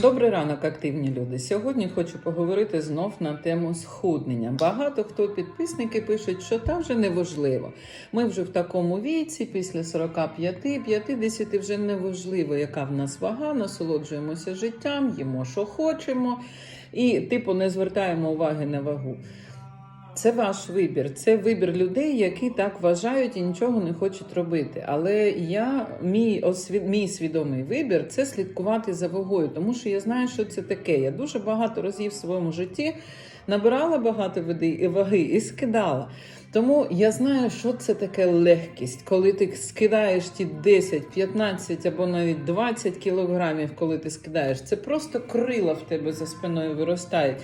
Добрий ранок, активні люди. Сьогодні хочу поговорити знов на тему схуднення. Багато хто підписники пишуть, що та вже не важливо. Ми вже в такому віці, після 45-50 вже не важливо, яка в нас вага, насолоджуємося життям, їмо, що хочемо, і типу не звертаємо уваги на вагу. Це ваш вибір, це вибір людей, які так вважають і нічого не хочуть робити. Але я мій осві... мій свідомий вибір це слідкувати за вагою, тому що я знаю, що це таке. Я дуже багато разів в своєму житті набирала багато води- ваги і скидала. Тому я знаю, що це таке легкість, коли ти скидаєш ті 10, 15 або навіть 20 кілограмів, коли ти скидаєш. Це просто крила в тебе за спиною виростають.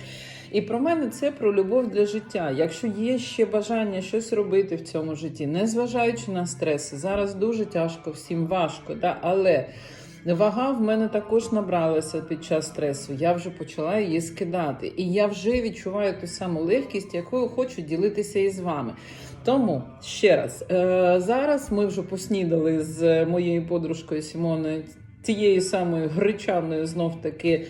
І про мене це про любов для життя. Якщо є ще бажання щось робити в цьому житті, незважаючи на стреси, зараз дуже тяжко, всім важко, да? але вага в мене також набралася під час стресу. Я вже почала її скидати. І я вже відчуваю ту саму легкість, якою хочу ділитися із вами. Тому ще раз, е, зараз ми вже поснідали з моєю подружкою Сімоною тією самою гречаною знов таки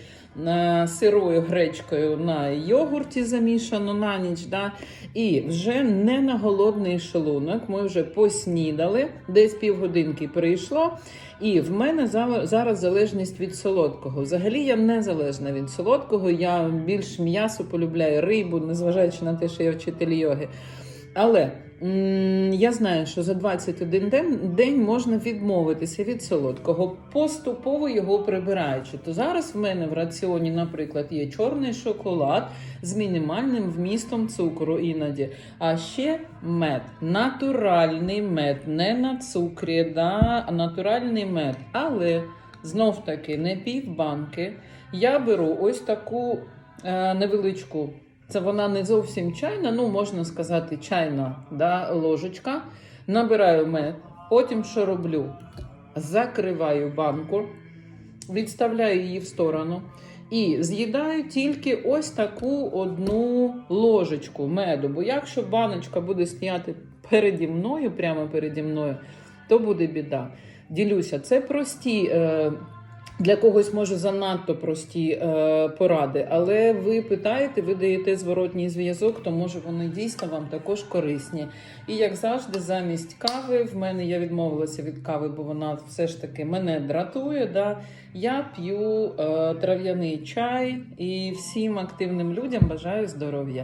сирою гречкою на йогурті замішано на ніч. Да? І вже не на голодний шлунок. Ми вже поснідали, десь півгодинки прийшло. І в мене зараз залежність від солодкого. Взагалі я не залежна від солодкого. Я більш м'ясо полюбляю рибу, незважаючи на те, що я вчитель йоги. Але я знаю, що за 21 день, день можна відмовитися від солодкого, поступово його прибираючи. То зараз в мене в раціоні, наприклад, є чорний шоколад з мінімальним вмістом цукру іноді. А ще мед, натуральний мед, не на цукрі, да, натуральний мед. Але знов таки не півбанки. Я беру ось таку е, невеличку. Це вона не зовсім чайна, ну можна сказати, чайна да, ложечка. Набираю мед. Потім що роблю? Закриваю банку, відставляю її в сторону і з'їдаю тільки ось таку одну ложечку меду. Бо якщо баночка буде стояти переді мною, прямо переді мною, то буде біда. Ділюся, це прості. Е, для когось може занадто прості е, поради, але ви питаєте, ви даєте зворотній зв'язок, то може вони дійсно вам також корисні. І як завжди, замість кави в мене я відмовилася від кави, бо вона все ж таки мене дратує. Да? Я п'ю е, трав'яний чай і всім активним людям бажаю здоров'я.